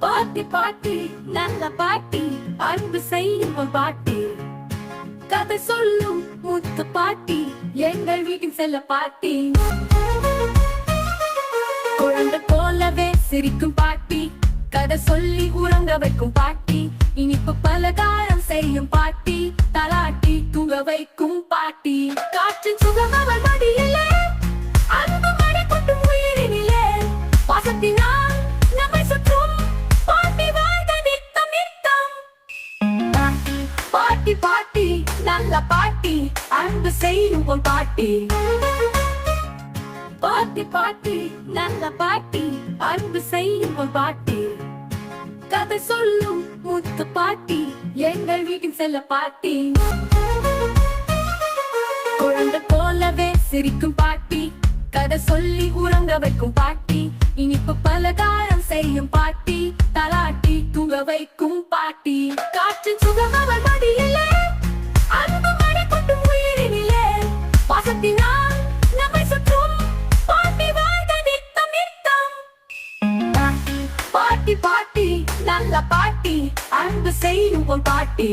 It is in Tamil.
பாட்டி பாட்டி நல்ல பாட்டி அன்பு செய்யும் பாட்டி. கதை சொல்லும் முத்து பாட்டி எங்கள் வீட்டில் செல்ல பாட்டி. குழந்தை போலவே சிரிக்கும் பாட்டி கதை சொல்லி உறங்க வைக்கும் பாட்டி. இனிப்பு பலகாரம் செய்யும் பாட்டி தலாட்டி தூங்க வைக்கும் பாட்டி. காற்றின் சுகமா பாட்டி பாட்டி நல்ல பாட்டி அன்பு செய்யும் ஒரு பாட்டி. பாட்டி பாட்டி நல்ல பாட்டி அன்பு செய்யும் ஒரு பாட்டி. கதை சொல்லும் முத்து பாட்டி எங்கள் வீட்டில் செல்ல பாட்டி. குழந்தை போலவே சிரிக்கும் பாட்டி கதை சொல்லி உறங்க வைக்கும் பாட்டி. இனிப்பு பலகாரம் செய்யும் பாட்டி தலாட்டி தூங்க வைக்கும் பாட்டி. காற்றின் சுகம் பாட்டி பாட்டி நல்ல பாட்டி அன்பு செய்யும் ஒரு பாட்டி.